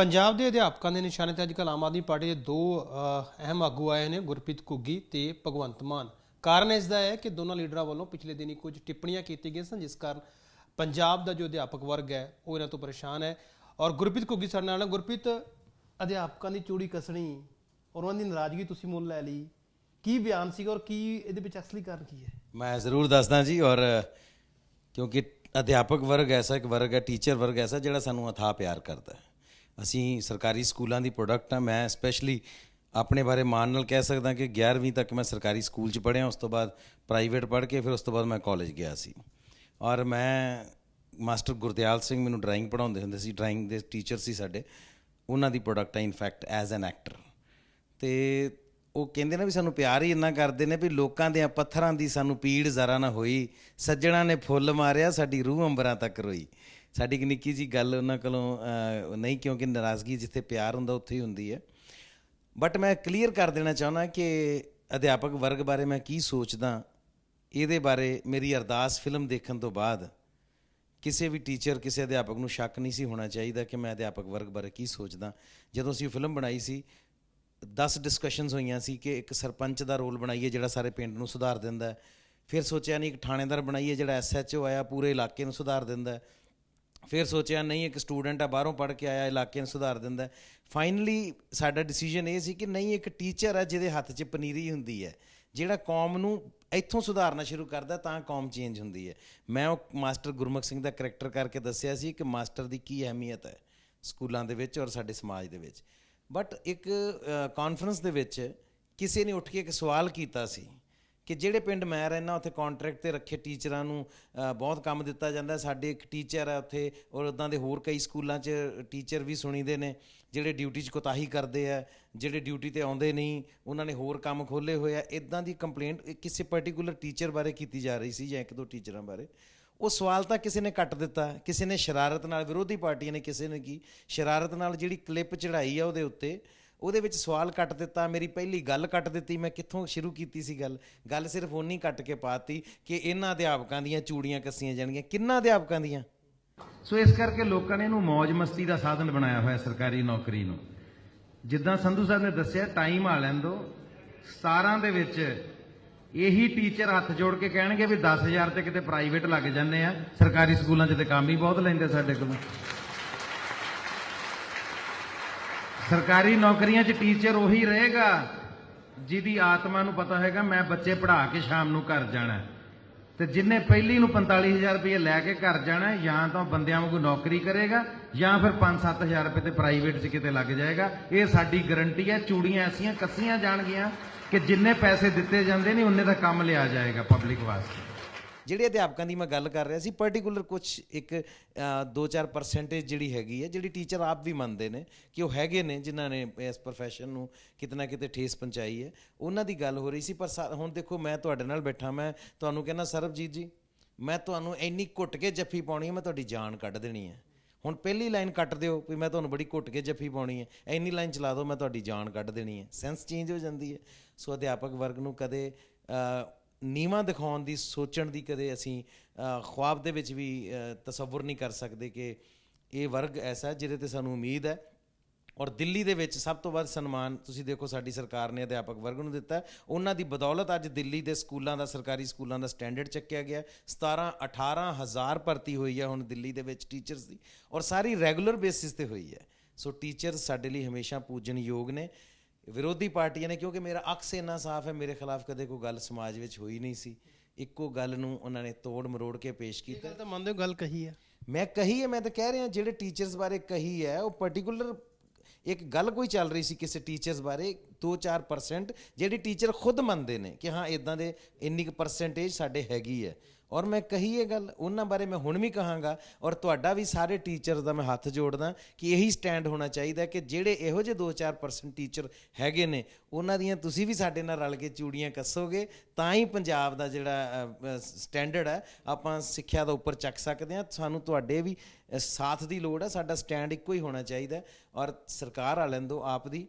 ਪੰਜਾਬ ਦੇ ਅਧਿਆਪਕਾਂ ਦੇ ਨਿਸ਼ਾਨੇ ਤੇ ਅੱਜਕੱਲ ਆਮ ਆਦਮੀ ਪਾਰਟੀ ਦੇ ਦੋ ਅਹਿਮ ਆਗੂ ਆਏ ਨੇ, ਗੁਰਪ੍ਰੀਤ ਘੁੱਗੀ ਤੇ ਭਗਵੰਤ ਮਾਨ। ਕਾਰਨ ਇਸ ਦਾ ਹੈ ਕਿ ਦੋਨਾਂ ਲੀਡਰਾਂ ਵੱਲੋਂ ਪਿਛਲੇ ਦਿਨੀ ਕੁਝ ਟਿੱਪਣੀਆਂ ਕੀਤੀਆਂ ਗਈਆਂ ਸਨ, ਜਿਸ ਕਾਰਨ ਪੰਜਾਬ ਦਾ ਜੋ ਅਧਿਆਪਕ ਵਰਗ ਹੈ, ਉਹ ਇਹਨਾਂ ਤੋਂ ਪਰੇਸ਼ਾਨ ਹੈ। ਔਰ ਗੁਰਪ੍ਰੀਤ ਘੁੱਗੀ ਸਾਡੇ ਨਾਲ ਗੁਰਪ੍ਰੀਤ, ਅਧਿਆਪਕਾਂ ਦੀ ਚੂੜੀ ਕਸਣੀ ਔਰ ਉਹਨਾਂ ਦੀ ਨਾਰਾਜ਼ਗੀ ਤੁਸੀਂ ਮੁੱਲ ਲੈ ਲਈ, ਕੀ ਬਿਆਨ ਸੀਗਾ ਔਰ ਕੀ ਇਹਦੇ ਵਿੱਚ ਅਸਲੀ ਕਾਰਨ ਕੀ ਹੈ? ਮੈਂ ਜ਼ਰੂਰ ਦੱਸਦਾ ਜੀ, ਔਰ ਕਿਉਂਕਿ ਅਧਿਆਪਕ ਵਰਗ ਐਸਾ ਇੱਕ ਵਰਗ ਹੈ, ਟੀਚਰ ਵਰਗ ਐਸਾ ਜਿਹੜਾ ਸਾਨੂੰ ਅਥਾਹ ਪਿਆਰ ਕਰਦਾ ਹੈ। ਅਸੀਂ ਸਰਕਾਰੀ ਸਕੂਲਾਂ ਦੀ ਪ੍ਰੋਡਕਟ ਹਾਂ ਮੈਂ ਸਪੈਸ਼ਲੀ ਆਪਣੇ ਬਾਰੇ ਮਾਣ ਨਾਲ ਕਹਿ ਸਕਦਾ ਕਿ 11ਵੀਂ ਤੱਕ ਮੈਂ ਸਰਕਾਰੀ ਸਕੂਲ 'ਚ ਪੜ੍ਹਿਆ, ਉਸ ਤੋਂ ਬਾਅਦ ਪ੍ਰਾਈਵੇਟ ਪੜ੍ਹ ਕੇ ਫਿਰ ਉਸ ਤੋਂ ਬਾਅਦ ਮੈਂ ਕਾਲਜ ਗਿਆ ਸੀ। ਔਰ ਮੈਂ ਮਾਸਟਰ ਗੁਰਦਿਆਲ ਸਿੰਘ ਮੈਨੂੰ ਡਰਾਇੰਗ ਪੜ੍ਹਾਉਂਦੇ ਹੁੰਦੇ ਸੀ ਡਰਾਇੰਗ ਦੇ ਟੀਚਰ ਸੀ ਸਾਡੇ। ਉਹਨਾਂ ਦੀ ਪ੍ਰੋਡਕਟ ਆ in fact as an actor ਤੇ ਉਹ ਕਹਿੰਦੇ ਨੇ ਵੀ ਸਾਨੂੰ ਪਿਆਰ ਹੀ ਇੰਨਾ ਕਰਦੇ ਨੇ ਵੀ ਲੋਕਾਂ ਦੇ ਪੱਥਰਾਂ ਦੀ ਸਾਨੂੰ ਪੀੜ ਜ਼ਰਾ ਨਾ ਹੋਈ, ਸੱਜਣਾ ਨੇ ਫੁੱਲ ਮਾਰਿਆ, ਸਾਡੀ ਰੂਹ ਅੰਬਰਾਂ ਤੱਕ ਰੋਈ। ਸਾਡੀ ਇੱਕ ਨਿੱਕੀ ਜੀ ਗੱਲ ਉਹਨਾਂ ਕੋਲੋਂ ਨਹੀਂ ਕਿਉਂਕਿ ਨਾਰਾਜ਼ਗੀ ਜਿੱਥੇ ਪਿਆਰ ਹੁੰਦਾ ਉੱਥੇ ਹੀ ਹੁੰਦੀ ਹੈ। ਬਟ ਮੈਂ ਕਲੀਅਰ ਕਰ ਦੇਣਾ ਚਾਹੁੰਦਾ ਕਿ ਅਧਿਆਪਕ ਵਰਗ ਬਾਰੇ ਮੈਂ ਕੀ ਸੋਚਦਾ, ਇਹਦੇ ਬਾਰੇ ਮੇਰੀ ਅਰਦਾਸ ਫਿਲਮ ਦੇਖਣ ਤੋਂ ਬਾਅਦ ਕਿਸੇ ਵੀ ਟੀਚਰ ਕਿਸੇ ਅਧਿਆਪਕ ਨੂੰ ਸ਼ੱਕ ਨਹੀਂ ਸੀ ਹੋਣਾ ਚਾਹੀਦਾ ਕਿ ਮੈਂ ਅਧਿਆਪਕ ਵਰਗ ਬਾਰੇ ਕੀ ਸੋਚਦਾ। ਜਦੋਂ ਅਸੀਂ ਫਿਲਮ ਬਣਾਈ ਸੀ 10 ਡਿਸਕਸ਼ਨਸ ਹੋਈਆਂ ਸੀ ਕਿ ਇੱਕ ਸਰਪੰਚ ਦਾ ਰੋਲ ਬਣਾਈਏ ਜਿਹੜਾ ਸਾਰੇ ਪਿੰਡ ਨੂੰ ਸੁਧਾਰ ਦਿੰਦਾ ਹੈ। ਫਿਰ ਸੋਚਿਆ ਨਹੀਂ ਇੱਕ ਥਾਣੇਦਾਰ ਬਣਾਈਏ ਜਿਹੜਾ ਐਸਐਚਓ ਆਇਆ, ਪੂਰੇ ਇਲਾਕੇ ਨੂੰ ਸੁਧਾਰ ਦਿੰਦਾ ਹੈ। ਫਿਰ ਸੋਚਿਆ, ਨਹੀਂ, ਇੱਕ ਸਟੂਡੈਂਟ ਆ, ਬਾਹਰੋਂ ਪੜ੍ਹ ਕੇ ਆਇਆ, ਇਲਾਕੇ ਨੂੰ ਸੁਧਾਰ ਦਿੰਦਾ ਫਾਈਨਲੀ ਸਾਡਾ ਡਿਸੀਜਨ ਇਹ ਸੀ ਕਿ ਨਹੀਂ, ਇੱਕ ਟੀਚਰ ਆ, ਜਿਹਦੇ ਹੱਥ 'ਚ ਪਨੀਰੀ ਹੁੰਦੀ ਹੈ, ਜਿਹੜਾ ਕੌਮ ਨੂੰ ਇੱਥੋਂ ਸੁਧਾਰਨਾ ਸ਼ੁਰੂ ਕਰਦਾ, ਤਾਂ ਕੌਮ ਚੇਂਜ ਹੁੰਦੀ ਹੈ। ਮੈਂ ਉਹ ਮਾਸਟਰ ਗੁਰਮੁਖ ਸਿੰਘ ਦਾ ਕਰੈਕਟਰ ਕਰਕੇ ਦੱਸਿਆ ਸੀ ਕਿ ਮਾਸਟਰ ਦੀ ਕੀ ਅਹਿਮੀਅਤ ਹੈ ਸਕੂਲਾਂ ਦੇ ਵਿੱਚ ਔਰ ਸਾਡੇ ਸਮਾਜ ਦੇ ਵਿੱਚ। ਬਟ ਇੱਕ ਕਾਨਫਰੰਸ ਦੇ ਵਿੱਚ ਕਿਸੇ ਨੇ ਉੱਠ ਕੇ ਇੱਕ ਸਵਾਲ ਕੀਤਾ ਸੀ ਕਿ ਜਿਹੜੇ ਪਿੰਡ ਮੈਂ ਰਹਿਣਾ ਉੱਥੇ ਕੰਟਰੈਕਟ ਤੇ ਰੱਖੇ ਟੀਚਰਾਂ ਨੂੰ ਬਹੁਤ ਕੰਮ ਦਿੱਤਾ ਜਾਂਦਾ। ਸਾਡੇ ਇੱਕ ਟੀਚਰ ਹੈ ਉੱਥੇ, ਔਰ ਉਦਾਂ ਦੇ ਹੋਰ ਕਈ ਸਕੂਲਾਂ 'ਚ ਟੀਚਰ ਵੀ ਸੁਣੀਦੇ ਨੇ, ਜਿਹੜੇ ਡਿਊਟੀ 'ਚ ਕੋਤਾਹੀ ਕਰਦੇ ਆ, ਜਿਹੜੇ ਡਿਊਟੀ ਤੇ ਆਉਂਦੇ ਨਹੀਂ, ਉਹਨਾਂ ਨੇ ਹੋਰ ਕੰਮ ਖੋਲੇ ਹੋਏ ਆ। ਇਦਾਂ ਦੀ ਕੰਪਲੇਂਟ ਕਿਸੇ ਪਾਰਟਿਕੂਲਰ ਟੀਚਰ ਬਾਰੇ ਕੀਤੀ ਜਾ ਰਹੀ ਸੀ ਜਾਂ ਇੱਕ ਦੋ ਟੀਚਰਾਂ ਬਾਰੇ। ਉਹ ਸਵਾਲ ਤਾਂ ਕਿਸੇ ਨੇ ਕੱਟ ਦਿੱਤਾ, ਕਿਸੇ ਨੇ ਸ਼ਰਾਰਤ ਨਾਲ, ਵਿਰੋਧੀ ਪਾਰਟੀਆਂ ਨੇ ਕਿਸੇ ਨੇ ਕੀ, ਸ਼ਰਾਰਤ ਨਾਲ ਜਿਹੜੀ ਕਲਿੱਪ ਚੜਾਈ ਆ ਉਹਦੇ ਉੱਤੇ ਉਹਦੇ ਵਿੱਚ ਸਵਾਲ ਕੱਟ ਦਿੱਤਾ, ਮੇਰੀ ਪਹਿਲੀ ਗੱਲ ਕੱਟ ਦਿੱਤੀ, ਮੈਂ ਕਿੱਥੋਂ ਸ਼ੁਰੂ ਕੀਤੀ ਸੀ ਗੱਲ? ਗੱਲ ਸਿਰਫ ਉਨੀ ਕੱਟ ਕੇ ਪਾਤੀ ਕਿ ਇਹਨਾਂ ਅਧਿਆਪਕਾਂ ਦੀਆਂ ਚੂੜੀਆਂ ਕੱਸੀਆਂ ਜਾਣਗੀਆਂ। ਕਿੰਨਾ ਅਧਿਆਪਕਾਂ ਦੀਆਂ? ਸੋ ਇਸ ਕਰਕੇ ਲੋਕਾਂ ਨੇ ਇਹਨੂੰ ਮौज ਮਸਤੀ ਦਾ ਸਾਧਨ ਬਣਾਇਆ ਹੋਇਆ ਸਰਕਾਰੀ ਨੌਕਰੀ ਨੂੰ। ਜਿੱਦਾਂ ਸੰਧੂ ਸਾਹਿਬ ਨੇ ਦੱਸਿਆ ਟਾਈਮ ਆ ਲੈਣ ਦੋ 17 ਦੇ ਵਿੱਚ ਇਹੀ ਟੀਚਰ ਹੱਥ ਜੋੜ ਕੇ ਕਹਿਣਗੇ ਵੀ 10000 ਤੇ ਕਿਤੇ ਪ੍ਰਾਈਵੇਟ ਲੱਗ ਜਾਂਦੇ ਆ। ਸਰਕਾਰੀ ਸਕੂਲਾਂ 'ਚ ਤੇ ਕੰਮ ਹੀ ਬਹੁਤ ਲੈਂਦੇ ਸਾਡੇ ਕੋਲੋਂ। ਸਰਕਾਰੀ ਨੌਕਰੀਆਂ 'ਚ ਟੀਚਰ ਉਹੀ ਰਹੇਗਾ ਜਿਹਦੀ ਆਤਮਾ ਨੂੰ ਪਤਾ ਹੋਏਗਾ, ਮੈਂ ਬੱਚੇ ਪੜ੍ਹਾ ਕੇ ਸ਼ਾਮ ਨੂੰ ਘਰ ਜਾਣਾ ਹੈ। ਤੇ ਜਿੰਨੇ ਪਹਿਲੀ ਨੂੰ 45000 ਰੁਪਏ ਲੈ ਕੇ ਘਰ ਜਾਣਾ ਜਾਂ ਤਾਂ ਬੰਦਿਆਂ ਵਾਂਗੂ ਨੌਕਰੀ ਕਰੇਗਾ, ਜਾਂ ਫਿਰ 5-7000 ਰੁਪਏ ਤੇ ਪ੍ਰਾਈਵੇਟ 'ਚ ਕਿਤੇ ਲੱਗ ਜਾਏਗਾ ਇਹ ਸਾਡੀ ਗਰੰਟੀ ਹੈ, ਚੂੜੀਆਂ ਐਸੀਆਂ ਕੱਸੀਆਂ ਜਾਣਗੀਆਂ ਕਿ ਜਿੰਨੇ ਪੈਸੇ ਦਿੱਤੇ ਜਾਂਦੇ ਨੇ, ਉਹਨੇ ਦਾ ਕੰਮ ਲਿਆ ਜਾਏਗਾ ਪਬਲਿਕ ਵਾਸਤੇ ਜਿਹੜੇ ਅਧਿਆਪਕਾਂ ਦੀ ਮੈਂ ਗੱਲ ਕਰ ਰਿਹਾ ਸੀ ਪਾਰਟਿਕੂਲਰ ਕੁਝ ਇੱਕ 2-4 ਪਰਸੈਂਟੇਜ ਜਿਹੜੀ ਹੈਗੀ ਹੈ, ਜਿਹੜੀ ਟੀਚਰ ਆਪ ਵੀ ਮੰਨਦੇ ਨੇ ਕਿ ਉਹ ਹੈਗੇ ਨੇ, ਜਿਨ੍ਹਾਂ ਨੇ ਇਸ profession ਨੂੰ ਕਿਤਨਾ ਕਿਤੇ ਠੇਸ ਪਹੁੰਚਾਈ ਹੈ। ਉਹਨਾਂ ਦੀ ਗੱਲ ਹੋ ਰਹੀ ਸੀ, ਪਰ ਸਾ- ਹੁਣ ਦੇਖੋ ਮੈਂ ਤੁਹਾਡੇ ਨਾਲ ਬੈਠਾ, ਮੈਂ ਤੁਹਾਨੂੰ ਕਹਿੰਦਾ, ਸਰਬਜੀਤ ਜੀ, ਮੈਂ ਤੁਹਾਨੂੰ ਇੰਨੀ ਘੁੱਟ ਕੇ ਜੱਫੀ ਪਾਉਣੀ ਹੈ, ਮੈਂ ਤੁਹਾਡੀ ਜਾਨ ਕੱਢ ਦੇਣੀ ਹੈ। ਹੁਣ ਪਹਿਲੀ ਲਾਈਨ ਕੱਟ ਦਿਓ ਵੀ ਮੈਂ ਤੁਹਾਨੂੰ ਬੜੀ ਘੁੱਟ ਕੇ ਜੱਫੀ ਪਾਉਣੀ ਹੈ, ਇੰਨੀ ਲਾਈਨ ਚਲਾ ਦਿਓ, ਮੈਂ ਤੁਹਾਡੀ ਜਾਨ ਕੱਢ ਦੇਣੀ ਹੈ। ਸੈਂਸ ਚੇਂਜ ਹੋ ਜਾਂਦੀ ਹੈ। ਸੋ ਅਧਿਆਪਕ ਵਰਗ ਨੂੰ ਕਦੇ ਨੀਵਾਂ ਦਿਖਾਉਣ ਦੀ ਸੋਚਣ ਦੀ ਕਦੇ ਅਸੀਂ ਖੁਆਬ ਦੇ ਵਿੱਚ ਵੀ ਅ, ਤਸੱਵੁਰ ਨਹੀਂ ਕਰ ਸਕਦੇ ਕਿ ਇਹ ਵਰਗ ਐਸਾ ਜਿਹਦੇ ਤੇ ਸਾਨੂੰ ਉਮੀਦ ਹੈ। ਔਰ ਦਿੱਲੀ ਦੇ ਵਿੱਚ ਸਭ ਤੋਂ ਵੱਧ ਸਨਮਾਨ ਤੁਸੀਂ ਦੇਖੋ ਸਾਡੀ ਸਰਕਾਰ ਨੇ ਅਧਿਆਪਕ ਵਰਗ ਨੂੰ ਦਿੱਤਾ ਉਹਨਾਂ ਦੀ ਬਦੌਲਤ ਅੱਜ ਦਿੱਲੀ ਦੇ ਸਕੂਲਾਂ ਦਾ ਸਰਕਾਰੀ ਸਕੂਲਾਂ ਦਾ ਸਟੈਂਡਰਡ ਚੱਕਿਆ ਗਿਆ 17 18 ਹਜ਼ਾਰ ਭਰਤੀ ਹੋਈ ਹੈ ਹੁਣ ਦਿੱਲੀ ਦੇ ਵਿੱਚ ਟੀਚਰਸ ਦੀ। ਔਰ ਸਾਰੀ ਰੈਗੂਲਰ ਬੇਸਿਸ ਤੇ ਹੋਈ ਹੈ। ਸੋ ਟੀਚਰਸ ਸਾਡੇ ਲਈ ਹਮੇਸ਼ਾ ਪੂਜਨਯੋਗ ਨੇ। ਵਿਰੋਧੀ ਪਾਰਟੀਆਂ ਨੇ ਕਿਉਂਕਿ ਮੇਰਾ ਅਕਸ ਇੰਨਾ ਸਾਫ਼ ਹੈ ਮੇਰੇ ਖਿਲਾਫ ਕਦੇ ਕੋਈ ਗੱਲ ਸਮਾਜ ਵਿੱਚ ਹੋਈ ਨਹੀਂ ਸੀ। ਇੱਕੋ ਗੱਲ ਨੂੰ ਉਹਨਾਂ ਨੇ ਤੋੜ ਮਰੋੜ ਕੇ ਪੇਸ਼ ਕੀਤਾ। ਤਾਂ ਮੰਨਦੇ ਹੋ ਗੱਲ ਕਹੀ ਹੈ। ਮੈਂ ਕਹੀ ਹੈ ਮੈਂ ਤਾਂ ਕਹਿ ਰਿਹਾ ਜਿਹੜੇ ਟੀਚਰਸ ਬਾਰੇ ਕਹੀ ਹੈ ਉਹ ਪਾਰਟਿਕੂਲਰ ਇੱਕ ਗੱਲ ਕੋਈ ਚੱਲ ਰਹੀ ਸੀ ਕਿਸੇ ਟੀਚਰਸ ਬਾਰੇ 2-4% ਜਿਹੜੀ ਟੀਚਰ ਖੁਦ ਮੰਨਦੇ ਨੇ ਕਿ ਹਾਂ ਇਦਾਂ ਦੇ ਇੰਨੀ ਕੁ ਪਰਸੈਂਟੇਜ ਸਾਡੇ ਹੈਗੀ ਹੈ। ਔਰ ਮੈਂ ਕਹੀ ਇਹ ਗੱਲ, ਉਹਨਾਂ ਬਾਰੇ ਮੈਂ ਹੁਣ ਵੀ ਕਹਾਂਗਾ, ਔਰ ਤੁਹਾਡਾ ਵੀ ਸਾਰੇ ਟੀਚਰ ਦਾ ਮੈਂ ਹੱਥ ਜੋੜਦਾ ਕਿ ਇਹੀ ਸਟੈਂਡ ਹੋਣਾ ਚਾਹੀਦਾ ਕਿ ਜਿਹੜੇ ਇਹੋ ਜਿਹੇ 2-4% ਟੀਚਰ ਹੈਗੇ ਨੇ, ਉਹਨਾਂ ਦੀਆਂ ਤੁਸੀਂ ਵੀ ਸਾਡੇ ਨਾਲ ਰਲ ਕੇ ਚੂੜੀਆਂ ਕੱਸੋਗੇ, ਤਾਂ ਹੀ ਪੰਜਾਬ ਦਾ ਜਿਹੜਾ ਸਟੈਂਡਰਡ ਹੈ, ਆਪਾਂ ਸਿੱਖਿਆ ਦਾ ਉੱਪਰ ਚੱਕ ਸਕਦੇ ਹਾਂ। ਸਾਨੂੰ ਤੁਹਾਡੇ ਵੀ ਸਾਥ ਦੀ ਲੋੜ ਹੈ, ਸਾਡਾ ਸਟੈਂਡ ਇੱਕੋ ਹੀ ਹੋਣਾ ਚਾਹੀਦਾ ਔਰ ਸਰਕਾਰ ਵਾਲਿਆਂ ਤੋਂ ਆਪ ਦੀ।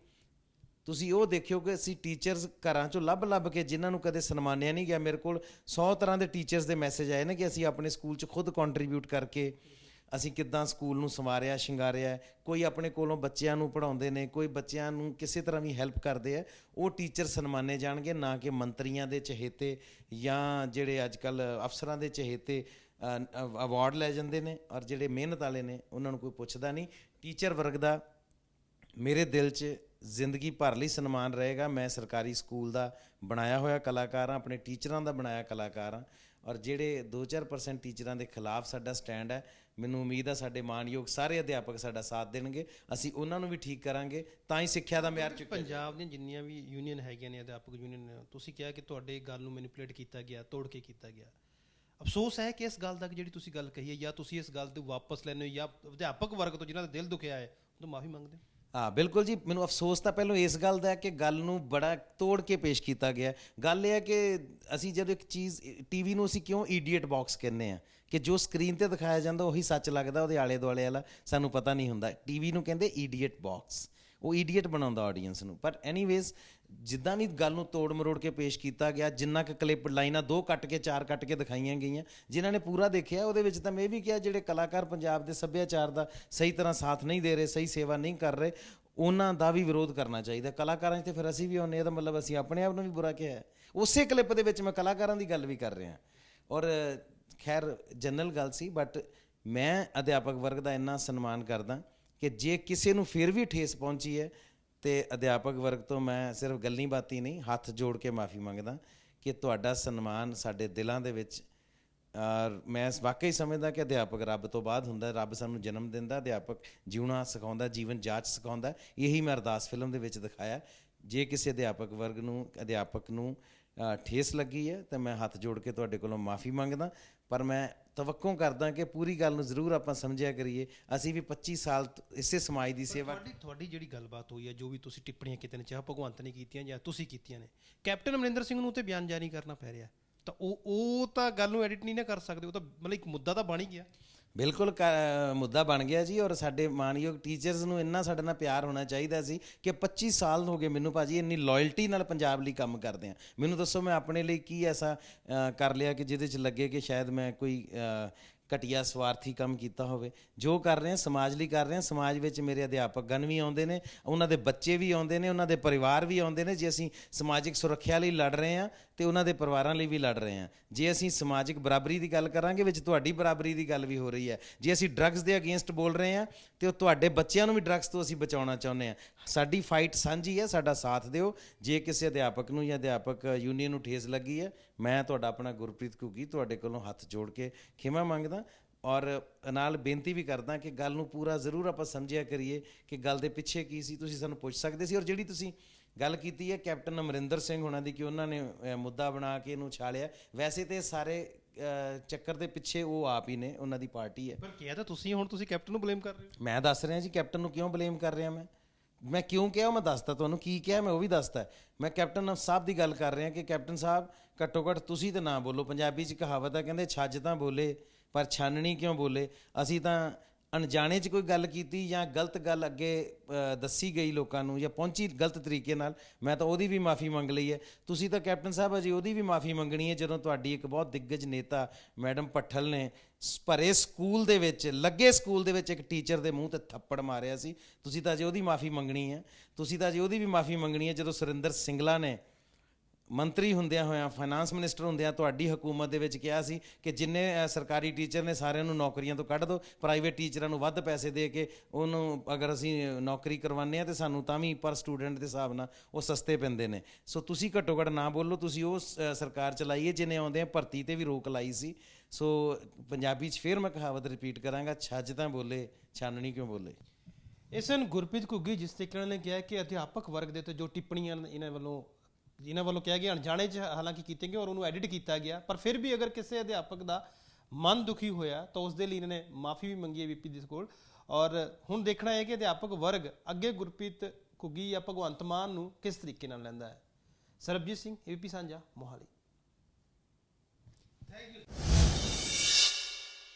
ਤੁਸੀਂ ਉਹ ਦੇਖਿਓ ਕਿ ਅਸੀਂ ਟੀਚਰਸ ਘਰਾਂ ਚੋਂ ਲੱਭ ਲੱਭ ਕੇ ਜਿਨ੍ਹਾਂ ਨੂੰ ਕਦੇ ਸਨਮਾਨਿਆ ਨਹੀਂ ਗਿਆ, ਮੇਰੇ ਕੋਲ 100 ਤਰ੍ਹਾਂ ਦੇ ਟੀਚਰਸ ਦੇ ਮੈਸੇਜ ਆਏ ਨੇ ਕਿ ਅਸੀਂ ਆਪਣੇ ਸਕੂਲ 'ਚ ਖੁਦ ਕੰਟਰੀਬਿਊਟ ਕਰਕੇ ਅਸੀਂ ਕਿੱਦਾਂ ਸਕੂਲ ਨੂੰ ਸੰਵਾਰਿਆ, ਸ਼ਿੰਗਾਰਿਆ। ਕੋਈ ਆਪਣੇ ਕੋਲੋਂ ਬੱਚਿਆਂ ਨੂੰ ਪੜਾਉਂਦੇ ਨੇ, ਕੋਈ ਬੱਚਿਆਂ ਨੂੰ ਕਿਸੇ ਤਰ੍ਹਾਂ ਵੀ ਹੈਲਪ ਕਰਦੇ ਆ, ਉਹ ਟੀਚਰ ਸਨਮਾਨੇ ਜਾਣਗੇ, ਨਾ ਕਿ ਮੰਤਰੀਆਂ ਦੇ ਚਹੇਤੇ ਜਾਂ ਜਿਹੜੇ ਅੱਜ ਕੱਲ ਅਫਸਰਾਂ ਦੇ ਚਹੇਤੇ ਅਵਾਰਡ ਲੈ ਜਾਂਦੇ ਨੇ ਔਰ ਜਿਹੜੇ ਮਿਹਨਤ ਵਾਲੇ ਨੇ, ਉਹਨਾਂ ਨੂੰ ਕੋਈ ਪੁੱਛਦਾ ਨਹੀਂ। ਟੀਚਰ ਵਰਗ ਦਾ ਮੇਰੇ ਦਿਲ 'ਚ ਜ਼ਿੰਦਗੀ ਭਰ ਲਈ ਸਨਮਾਨ ਰਹੇਗਾ। ਮੈਂ ਸਰਕਾਰੀ ਸਕੂਲ ਦਾ ਬਣਾਇਆ ਹੋਇਆ ਕਲਾਕਾਰ ਹਾਂ ਆਪਣੇ ਟੀਚਰਾਂ ਦਾ ਬਣਾਇਆ ਕਲਾਕਾਰ ਹਾਂ ਔਰ ਜਿਹੜੇ 2-4% ਟੀਚਰਾਂ ਦੇ ਖਿਲਾਫ ਸਾਡਾ ਸਟੈਂਡ ਹੈ ਮੈਨੂੰ ਉਮੀਦ ਹੈ ਸਾਡੇ ਮਾਨਯੋਗ ਸਾਰੇ ਅਧਿਆਪਕ ਸਾਡਾ ਸਾਥ ਦੇਣਗੇ। ਅਸੀਂ ਉਹਨਾਂ ਨੂੰ ਵੀ ਠੀਕ ਕਰਾਂਗੇ ਤਾਂ ਹੀ ਸਿੱਖਿਆ ਦਾ ਮਿਆਰ ਚੁੱਕਿਆ ਪੰਜਾਬ ਦੀਆਂ ਜਿੰਨੀਆਂ ਵੀ ਯੂਨੀਅਨ ਹੈਗੀਆਂ ਨੇ ਅਧਿਆਪਕ ਯੂਨੀਅਨ ਤੁਸੀਂ ਕਿਹਾ ਕਿ ਤੁਹਾਡੇ ਗੱਲ ਨੂੰ ਮੈਨੀਪੂਲੇਟ ਕੀਤਾ ਗਿਆ ਤੋੜ ਕੇ ਕੀਤਾ ਗਿਆ। ਅਫਸੋਸ ਹੈ ਕਿ ਇਸ ਗੱਲ ਦਾ ਕਿ ਜਿਹੜੀ ਤੁਸੀਂ ਗੱਲ ਕਹੀ ਹੈ ਜਾਂ ਤੁਸੀਂ ਇਸ ਗੱਲ ਤੋਂ ਵਾਪਸ ਲੈਣੇ ਹੋ ਜਾਂ ਅਧਿਆਪਕ ਵਰਗ ਤੋਂ ਜਿਨ੍ਹਾਂ ਦਾ ਦਿਲ ਦੁਖਿਆ ਹੈ ਉਹ ਤੋਂ ਮਾਫੀ ਮੰਗਦੇ ਹੋ? ਹਾਂ, ਬਿਲਕੁਲ ਜੀ। ਮੈਨੂੰ ਅਫਸੋਸ ਤਾਂ ਪਹਿਲਾਂ ਇਸ ਗੱਲ ਦਾ ਹੈ ਕਿ ਗੱਲ ਨੂੰ ਬੜਾ ਤੋੜ ਕੇ ਪੇਸ਼ ਕੀਤਾ ਗਿਆ ਗੱਲ ਇਹ ਹੈ ਕਿ ਅਸੀਂ ਜਦੋਂ ਇੱਕ ਚੀਜ਼, ਟੀਵੀ ਨੂੰ ਅਸੀਂ ਕਿਉਂ ਇਡੀਅਟ ਬਾਕਸ ਕਹਿੰਦੇ ਆ ਕਿ ਜੋ ਸਕਰੀਨ ਤੇ ਦਿਖਾਇਆ ਜਾਂਦਾ ਉਹੀ ਸੱਚ ਲੱਗਦਾ ਉਹਦੇ ਆਲੇ ਦੁਆਲੇ ਵਾਲਾ ਸਾਨੂੰ ਪਤਾ ਨਹੀਂ ਹੁੰਦਾ। ਟੀਵੀ ਨੂੰ ਕਹਿੰਦੇ ਇਡੀਅਟ ਬਾਕਸ ਉਹ ਇਡੀਅਟ ਬਣਾਉਂਦਾ ਆਡੀਅנס ਨੂੰ। ਪਰ ਐਨੀਵੇਜ਼ ਜਿੱਦਾਂ ਵੀ ਗੱਲ ਨੂੰ ਤੋੜ ਮਰੋੜ ਕੇ ਪੇਸ਼ ਕੀਤਾ ਗਿਆ, ਜਿੰਨਾ ਕੁ ਕਲਿੱਪ ਲਾਈਨਾਂ ਦੋ ਕੱਟ ਕੇ, ਚਾਰ ਕੱਟ ਕੇ ਦਿਖਾਈਆਂ ਗਈਆਂ, ਜਿਨ੍ਹਾਂ ਨੇ ਪੂਰਾ ਦੇਖਿਆ, ਉਹਦੇ ਵਿੱਚ ਤਾਂ ਮੈਂ ਵੀ ਕਿਹਾ, ਜਿਹੜੇ ਕਲਾਕਾਰ ਪੰਜਾਬ ਦੇ ਸੱਭਿਆਚਾਰ ਦਾ ਸਹੀ ਤਰ੍ਹਾਂ ਸਾਥ ਨਹੀਂ ਦੇ ਰਹੇ, ਸਹੀ ਸੇਵਾ ਨਹੀਂ ਕਰ ਰਹੇ, ਉਹਨਾਂ ਦਾ ਵੀ ਵਿਰੋਧ ਕਰਨਾ ਚਾਹੀਦਾ। ਕਲਾਕਾਰਾਂ 'ਚ ਤੇ ਫਿਰ ਅਸੀਂ ਵੀ ਆਉਂਦੇ ਹਾਂ, ਤਾਂ ਮਤਲਬ ਅਸੀਂ ਆਪਣੇ ਆਪ ਨੂੰ ਵੀ ਬੁਰਾ ਕਿਹਾ ਹੈ। ਉਸੇ ਕਲਿੱਪ ਦੇ ਵਿੱਚ ਮੈਂ ਕਲਾਕਾਰਾਂ ਦੀ ਗੱਲ ਵੀ ਕਰ ਰਿਹਾ। ਔਰ ਖੈਰ ਜਨਰਲ ਗੱਲ ਸੀ ਬਟ ਮੈਂ ਅਧਿਆਪਕ ਵਰਗ ਦਾ ਇੰਨਾ ਸਨਮਾਨ ਕਰਦਾ ਕਿ ਜੇ ਕਿਸੇ ਨੂੰ ਫਿਰ ਵੀ ਠੇਸ ਪਹੁੰਚੀ ਹੈ, ਤੇ ਅਧਿਆਪਕ ਵਰਗ ਤੋਂ ਮੈਂ ਸਿਰਫ ਗੱਲਾਂ ਬਾਤੀ ਨਹੀਂ, ਹੱਥ ਜੋੜ ਕੇ ਮਾਫੀ ਮੰਗਦਾ ਕਿ ਤੁਹਾਡਾ ਸਨਮਾਨ ਸਾਡੇ ਦਿਲਾਂ ਦੇ ਵਿੱਚ, ਔਰ ਮੈਂ ਵਾਕਈ ਸਮਝਦਾ ਕਿ ਅਧਿਆਪਕ ਰੱਬ ਤੋਂ ਬਾਅਦ ਹੁੰਦਾ ਰੱਬ ਸਾਨੂੰ ਜਨਮ ਦਿੰਦਾ, ਅਧਿਆਪਕ ਜਿਉਣਾ ਸਿਖਾਉਂਦਾ, ਜੀਵਨ ਜਾਚ ਸਿਖਾਉਂਦਾ, ਇਹੀ ਮੈਂ ਅਰਦਾਸ ਫਿਲਮ ਦੇ ਵਿੱਚ ਦਿਖਾਇਆ। ਜੇ ਕਿਸੇ ਅਧਿਆਪਕ ਵਰਗ ਨੂੰ, ਅਧਿਆਪਕ ਨੂੰ ਠੇਸ ਲੱਗੀ ਹੈ, ਤਾਂ ਮੈਂ ਹੱਥ ਜੋੜ ਕੇ ਤੁਹਾਡੇ ਕੋਲੋਂ ਮਾਫੀ ਮੰਗਦਾ। ਪਰ ਮੈਂ ਤਵੱਕੋ ਕਰਦਾ ਕਿ ਪੂਰੀ ਗੱਲ ਨੂੰ ਜ਼ਰੂਰ ਆਪਾਂ ਸਮਝਿਆ ਕਰੀਏ। ਅਸੀਂ ਵੀ 25 ਸਾਲ ਇਸੇ ਸਮਾਜ ਦੀ ਸੇਵਾ ਤੁਹਾਡੀ ਤੁਹਾਡੀ ਜਿਹੜੀ ਗੱਲਬਾਤ ਹੋਈ ਹੈ ਜੋ ਵੀ ਤੁਸੀਂ ਟਿੱਪਣੀਆਂ ਕੀਤੀਆਂ ਨੇ ਚਾਹੇ ਭਗਵੰਤ ਨੇ ਕੀਤੀਆਂ ਜਾਂ ਤੁਸੀਂ ਕੀਤੀਆਂ ਨੇ ਕੈਪਟਨ ਅਮਰਿੰਦਰ ਸਿੰਘ ਨੂੰ ਤੇ ਬਿਆਨ ਜਾਰੀ ਕਰਨਾ ਪੈ ਰਿਹਾ। ਤਾਂ ਉਹ ਉਹ ਤਾਂ ਗੱਲ ਨੂੰ ਐਡਿਟ ਨਹੀਂ ਨਾ ਕਰ ਸਕਦੇ ਉਹ ਤਾਂ ਮਤਲਬ ਇੱਕ ਮੁੱਦਾ ਤਾਂ ਬਣ ਹੀ ਗਿਆ। ਬਿਲਕੁਲ ਕ- ਮੁੱਦਾ ਬਣ ਗਿਆ ਜੀ ਔਰ ਸਾਡੇ ਮਾਨਯੋਗ ਟੀਚਰਸ ਨੂੰ ਇੰਨਾ ਸਾਡੇ ਨਾਲ ਪਿਆਰ ਹੋਣਾ ਚਾਹੀਦਾ ਸੀ ਕਿ 25 ਸਾਲ ਹੋ ਗਏ ਮੈਨੂੰ ਭਾਜੀ ਇੰਨੀ ਲਾਇਲਟੀ ਨਾਲ ਪੰਜਾਬ ਲਈ ਕੰਮ ਕਰਦੇ ਆ। ਮੈਨੂੰ ਦੱਸੋ ਮੈਂ ਆਪਣੇ ਲਈ ਕੀ ਐਸਾ ਕਰ ਲਿਆ ਕਿ ਜਿਹਦੇ ਚ ਲੱਗੇ ਕਿ ਸ਼ਾਇਦ ਮੈਂ ਕੋਈ ਘਟੀਆ ਸਵਾਰਥੀ ਕੰਮ ਕੀਤਾ ਹੋਵੇ। ਜੋ ਕਰ ਰਹੇ ਹਾਂ ਸਮਾਜ ਲਈ ਕਰ ਰਹੇ ਹਾਂ ਸਮਾਜ ਵਿੱਚ ਮੇਰੇ ਅਧਿਆਪਕ ਗਣ ਵੀ ਆਉਂਦੇ ਨੇ, ਉਹਨਾਂ ਦੇ ਬੱਚੇ ਵੀ ਆਉਂਦੇ ਨੇ, ਉਹਨਾਂ ਦੇ ਪਰਿਵਾਰ ਵੀ ਆਉਂਦੇ ਨੇ। ਜੇ ਅਸੀਂ ਸਮਾਜਿਕ ਸੁਰੱਖਿਆ ਲਈ ਲੜ ਰਹੇ ਹਾਂ, ਤੇ ਉਹਨਾਂ ਦੇ ਪਰਿਵਾਰਾਂ ਲਈ ਵੀ ਲੜ ਰਹੇ ਹਾਂ। ਜੇ ਅਸੀਂ ਸਮਾਜਿਕ ਬਰਾਬਰੀ ਦੀ ਗੱਲ ਕਰਾਂਗੇ, ਵਿੱਚ ਤੁਹਾਡੀ ਬਰਾਬਰੀ ਦੀ ਗੱਲ ਵੀ ਹੋ ਰਹੀ ਹੈ। ਜੇ ਅਸੀਂ ਡਰੱਗਸ ਦੇ ਅਗੇਂਸਟ ਬੋਲ ਰਹੇ ਹਾਂ, ਤੇ ਉਹ ਤੁਹਾਡੇ ਬੱਚਿਆਂ ਨੂੰ ਵੀ ਡਰੱਗਸ ਤੋਂ ਅਸੀਂ ਬਚਾਉਣਾ ਚਾਹੁੰਦੇ ਹਾਂ। ਸਾਡੀ ਫਾਈਟ ਸਾਂਝੀ ਹੈ, ਸਾਡਾ ਸਾਥ ਦਿਓ। ਜੇ ਕਿਸੇ ਅਧਿਆਪਕ ਨੂੰ ਜਾਂ ਅਧਿਆਪਕ ਯੂਨੀਅਨ ਨੂੰ ਠੇਸ ਲੱਗੀ ਹੈ, ਮੈਂ ਤੁਹਾਡਾ ਆਪਣਾ ਗੁਰਪ੍ਰੀਤ ਘੁੱਗੀ ਤੁਹਾਡੇ ਕੋਲੋਂ ਹੱਥ ਜੋੜ ਕੇ ਖਿਮਾ ਮੰਗਦਾ। ਔਰ ਨਾਲ ਬੇਨਤੀ ਵੀ ਕਰਦਾ ਕਿ ਗੱਲ ਨੂੰ ਪੂਰਾ ਜ਼ਰੂਰ ਆਪਾਂ ਸਮਝਿਆ ਕਰੀਏ ਕਿ ਗੱਲ ਦੇ ਪਿੱਛੇ ਕੀ ਸੀ ਤੁਸੀਂ ਸਾਨੂੰ ਪੁੱਛ ਸਕਦੇ ਸੀ ਔਰ ਜਿਹੜੀ ਤੁਸੀਂ ਗੱਲ ਕੀਤੀ ਹੈ ਕੈਪਟਨ ਅਮਰਿੰਦਰ ਸਿੰਘ ਹੋਣਾ ਦੀ ਕਿ ਉਹਨਾਂ ਨੇ ਮੁੱਦਾ ਬਣਾ ਕੇ ਇਹਨੂੰ ਛਾਲਿਆ ਵੈਸੇ ਤੇ ਸਾਰੇ ਚੱਕਰ ਦੇ ਪਿੱਛੇ ਉਹ ਆਪ ਹੀ ਨੇ ਉਹਨਾਂ ਦੀ ਪਾਰਟੀ ਹੈ। ਪਰ ਕਿਹਾ ਤਾਂ ਤੁਸੀਂ ਹੁਣ ਤੁਸੀਂ ਕੈਪਟਨ ਨੂੰ ਬਲੇਮ ਕਰ ਰਹੇ ਹੋ। ਮੈਂ ਦੱਸ ਰਿਹਾ ਜੀ ਕੈਪਟਨ ਨੂੰ ਕਿਉਂ ਬਲੇਮ ਕਰ ਰਿਹਾ ਮੈਂ? ਮੈਂ ਕਿਉਂ ਕਿਹਾ ਮੈਂ ਦੱਸਦਾ ਤੁਹਾਨੂੰ ਕੀ ਕਿਹਾ ਮੈਂ ਉਹ ਵੀ ਦੱਸਦਾ ਮੈਂ ਕੈਪਟਨ ਸਾਹਿਬ ਦੀ ਗੱਲ ਕਰ ਰਿਹਾ ਕਿ ਕੈਪਟਨ ਸਾਹਿਬ ਘੱਟੋ ਘੱਟ ਤੁਸੀਂ ਤਾਂ ਨਾ ਬੋਲੋ ਪੰਜਾਬੀ 'ਚ ਕਹਾਵਤ ਹੈ ਕਹਿੰਦੇ ਛੱਜ ਤਾਂ ਬੋਲੇ। ਪਰ ਛਾਨਣੀ ਕਿਉਂ ਬੋਲੇ? ਅਸੀਂ ਤਾਂ ਅਣਜਾਣੇ 'ਚ ਕੋਈ ਗੱਲ ਕੀਤੀ ਜਾਂ ਗਲਤ ਗੱਲ ਅੱਗੇ ਦੱਸੀ ਗਈ ਲੋਕਾਂ ਨੂੰ ਜਾਂ ਪਹੁੰਚੀ ਗਲਤ ਤਰੀਕੇ ਨਾਲ, ਮੈਂ ਤਾਂ ਉਹਦੀ ਵੀ ਮਾਫੀ ਮੰਗ ਲਈ ਹੈ। ਤੁਸੀਂ ਤਾਂ ਕੈਪਟਨ ਸਾਹਿਬ ਅਜੇ ਉਹਦੀ ਵੀ ਮਾਫੀ ਮੰਗਣੀ ਹੈ ਜਦੋਂ ਤੁਹਾਡੀ ਇੱਕ ਬਹੁਤ ਦਿੱਗਜ ਨੇਤਾ ਮੈਡਮ ਪੱਠਲ ਨੇ ਸ- ਭਰੇ ਸਕੂਲ ਦੇ ਵਿੱਚ, ਲੱਗੇ ਸਕੂਲ ਦੇ ਵਿੱਚ ਇੱਕ ਟੀਚਰ ਦੇ ਮੂੰਹ ਤੇ ਥੱਪੜ ਮਾਰਿਆ ਸੀ। ਤੁਸੀਂ ਤਾਂ ਅਜੇ ਉਹਦੀ ਮਾਫੀ ਮੰਗਣੀ ਹੈ। ਤੁਸੀਂ ਤਾਂ ਅਜੇ ਉਹਦੀ ਵੀ ਮਾਫੀ ਮੰਗਣੀ ਹੈ ਜਦੋਂ ਸੁਰਿੰਦਰ ਸਿੰਗਲਾ ਨੇ ਮੰਤਰੀ ਹੁੰਦਿਆਂ ਹੋਇਆਂ ਫਾਈਨਾਂਸ ਮਿਨਿਸਟਰ ਹੁੰਦਿਆਂ ਤੁਹਾਡੀ ਹਕੂਮਤ ਦੇ ਵਿੱਚ ਕਿਹਾ ਸੀ ਕਿ ਜਿੰਨੇ ਸਰਕਾਰੀ ਟੀਚਰ ਨੇ ਸਾਰਿਆਂ ਨੂੰ ਨੌਕਰੀਆਂ ਤੋਂ ਕੱਢ ਦਿਓ ਪ੍ਰਾਈਵੇਟ ਟੀਚਰਾਂ ਨੂੰ ਵੱਧ ਪੈਸੇ ਦੇ ਕੇ ਉਹਨੂੰ ਅਗਰ ਅਸੀਂ ਨੌਕਰੀ ਕਰਵਾਉਂਦੇ ਆ ਤੇ ਸਾਨੂੰ ਤਾਂ ਵੀ ਪਰ ਸਟੂਡੈਂਟ ਦੇ ਹਿਸਾਬ ਨਾਲ ਉਹ ਸਸਤੇ ਪੈਂਦੇ ਨੇ। ਸੋ ਤੁਸੀਂ ਘੱਟੋ ਘੱਟ ਨਾ ਬੋਲੋ, ਤੁਸੀਂ ਉਹ ਸਰਕਾਰ ਚਲਾਈਏ ਜਿਹਨੇ ਆਉਂਦੇ ਆ ਭਰਤੀ ਤੇ ਵੀ ਰੋਕ ਲਾਈ ਸੀ। ਸੋ ਪੰਜਾਬੀ 'ਚ ਫਿਰ ਮੈਂ ਕਹਾਵਤ ਰਿਪੀਟ ਕਰਾਂਗਾ, ਛੱਜ ਤਾਂ ਬੋਲੇ, ਛਾਨਣੀ ਕਿਉਂ ਬੋਲੇ? ਇਸਨ ਗੁਰਪ੍ਰੀਤ ਘੁੱਗੀ ਜਿਸ ਤਰੀਕੇ ਨਾਲ ਨੇ ਕਿਹਾ ਕਿ ਅਧਿਆਪਕ ਵਰਗ ਦੇ ਤੇ ਜੋ ਟਿੱਪਣੀਆਂ ਇਹਨਾਂ ਵੱਲੋਂ ਜਿਨ੍ਹਾਂ ਵੱਲੋਂ ਕਿਹਾ ਗਿਆ, ਅਣਜਾਣੇ ਚ ਹਾਲਾਂਕਿ ਕੀਤੇ ਗਏ ਔਰ ਉਹਨੂੰ ਐਡਿਟ ਕੀਤਾ ਗਿਆ, ਪਰ ਫਿਰ ਵੀ ਅਗਰ ਕਿਸੇ ਅਧਿਆਪਕ ਦਾ ਮਨ ਦੁਖੀ ਹੋਇਆ, ਤਾਂ ਉਸ ਦੇ ਲਈ ਇਹਨਾਂ ਨੇ ਮਾਫੀ ਵੀ ਮੰਗੀ ਹੈ ਵੀਪੀ ਦੇ ਕੋਲ। ਔਰ ਹੁਣ ਦੇਖਣਾ ਹੈ ਕਿ ਅਧਿਆਪਕ ਵਰਗ ਅੱਗੇ ਗੁਰਪ੍ਰੀਤ ਘੁੱਗੀ ਜਾਂ ਭਗਵੰਤ ਮਾਨ ਨੂੰ ਕਿਸ ਤਰੀਕੇ ਨਾਲ ਲੈਂਦਾ ਹੈ? ਸਰਬਜੀਤ ਸਿੰਘ ਏਪੀ ਸਾਂਝਾ, ਮੋਹਾਲੀ। Thank you